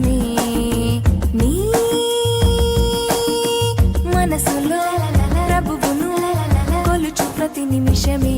మనమే నీ మనసులో ప్రభువును కొలుచు ప్రతి నిమిషమే.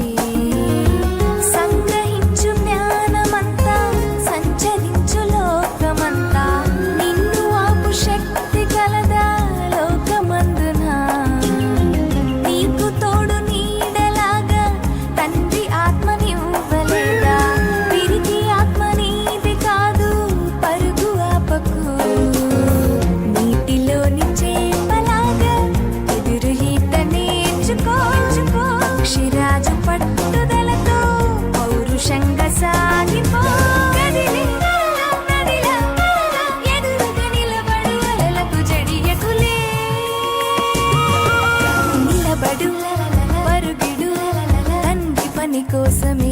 పడుగిడు తండ్రి పని కోసమే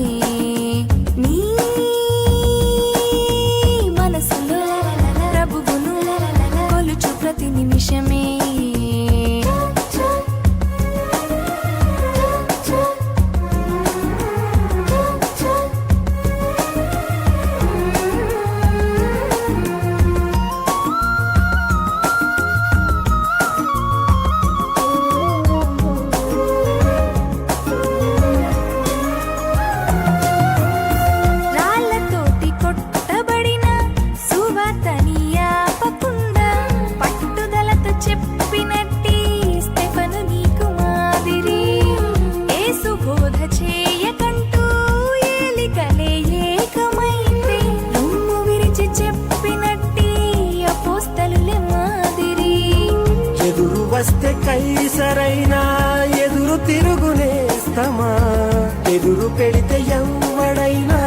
ఎదురు పెడితే ఎవడైనా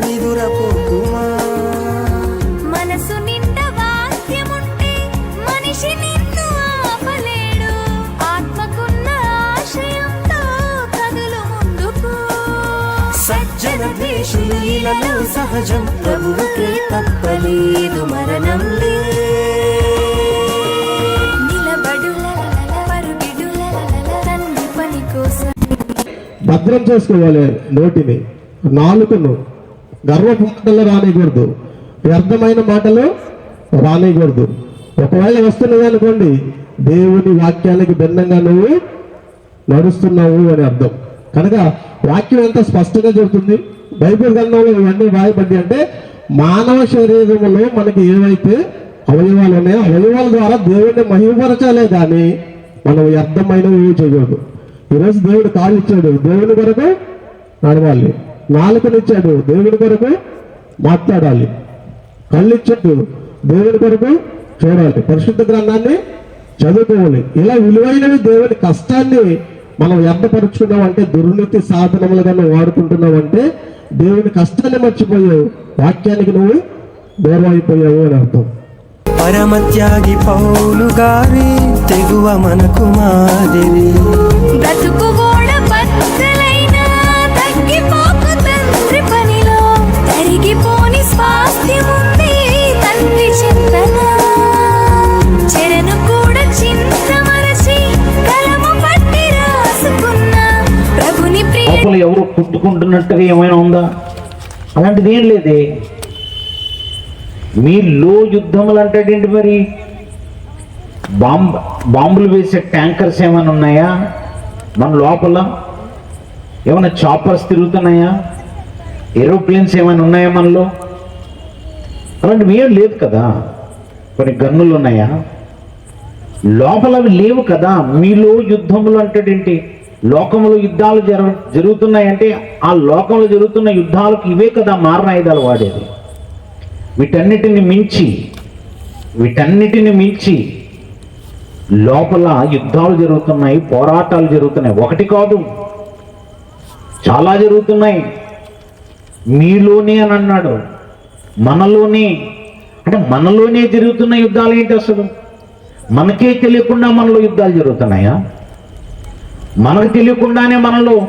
నిదురపోకుమా మనసు నిండా వాక్యముంటే మనిషి నిన్ను ఆపలేడు. ఆత్మకున్న ఆశయంతో కదులు ముందుకు. సజ్జన ద్వేషులు ఇలలో సహజం. ప్రభువుకే తప్పలేదు మరణం లే భద్రం చేసుకోవాలి నోటిని. నాలుకను గర్వపు మాటలు రానియకూడదు వ్యర్థమైన మాటలు రానియకూడదు ఒకవేళ వస్తున్నది అనుకోండి దేవుని వాక్యానికి భిన్నంగా నువ్వు నడుస్తున్నావు అని అర్థం. కనుక వాక్యం ఎంత స్పష్టంగా చెబుతుంది? బైబిల్ గ్రంథంలో ఇవన్నీ రాయబడి అంటే మానవ శరీరంలో మనకి ఏవైతే అవయవాలు ఉన్నాయో అవయవాల ద్వారా దేవుడిని మహిమపరచాలే కానీ మనం వ్యర్థమైనవి చేయకూడదు. ఈరోజు దేవుడు కాళ్ళు ఇచ్చాడు. దేవుని కొరకు నడవాలి. నాలుకనిచ్చాడు దేవుని కొరకు మాట్లాడాలి. కళ్ళు ఇచ్చాడు. దేవుని కొరకు చూడాలి. పరిశుద్ధ గ్రంథాన్ని చదువుకోవాలి. ఇలా విలువైనవి దేవుని కష్టాన్ని మనం వ్యర్థపరుచుకున్నాం అంటే దుర్నీతి సాధనములుగా వాడుకుంటున్నావు అంటే దేవుని కష్టాన్ని మర్చిపోయావు వాక్యానికి నువ్వు దూరం అయిపోయావు అని అర్థం. పరమత్యాగి పౌలు గారి తెగువ మనకు మాదిరి. బ్రతుకు గోడ బద్దలైన తగ్గిపోకు తండ్రి పనిలో తరిగిపోని స్వాస్థ్యముంది తండ్రి చింతన. చెరను కూడా చింత మరచి కలము పట్టి రాసుకున్న ప్రభుని ప్రియ లోపల ఎవరు కుట్టుకుంటున్నట్టుగా ఏమైనా ఉందా? అలాంటిది ఏం లేదే. మీ లో యుద్ధములు అంటాడేంటి మరి? బాంబ్ బాంబులు వేసే ట్యాంకర్స్ ఏమైనా ఉన్నాయా? మన లోపల? ఏమైనా చాపర్స్ తిరుగుతున్నాయా? ఏరోప్లేన్స్ ఏమైనా ఉన్నాయా మనలో? అలాంటివి ఏం లేదు కదా. కొన్ని గన్నులు ఉన్నాయా? లోపల అవి లేవు కదా. మీలో యుద్ధములు అంటాడేంటి లోకంలో యుద్ధాలు జర జరుగుతున్నాయంటే ఆ లోకంలో జరుగుతున్న యుద్ధాలకు ఇవే కదా మారణాయుధాలు వాడేది. వీటన్నిటిని మించి వీటన్నిటిని మించి లోపల యుద్ధాలు జరుగుతున్నాయి పోరాటాలు జరుగుతున్నాయి. ఒకటి కాదు చాలా జరుగుతున్నాయి. మీలోనే అని అన్నాడు. మనలోనే అంటే మనలోనే జరుగుతున్న యుద్ధాలు ఏంటి అసలు? మనకే తెలియకుండా మనలో యుద్ధాలు జరుగుతున్నాయా? మనకు తెలియకుండానే మనలో